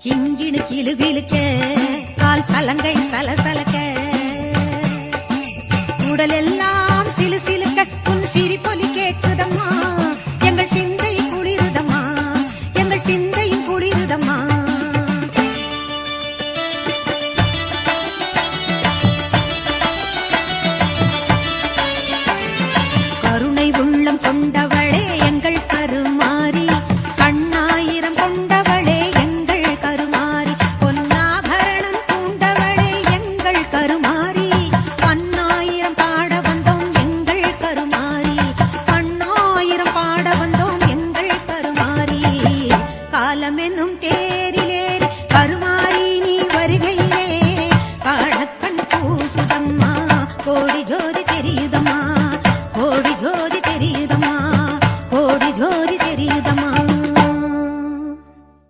கிண்கிணு கிளு கிழுக்க கால் சலங்கை சலசலக்க உடலெல்லாம் சிலு சிலுக்க உன் சிரிப்பொலி பாட வந்தோம் எங்கள் கருமாறி. காலமென்னும் தேரிலே கருமாறி நீ வருகையிலே. காணக்கண் பூசுதம்மா கோடி ஜோதி தெரியுதம்மா.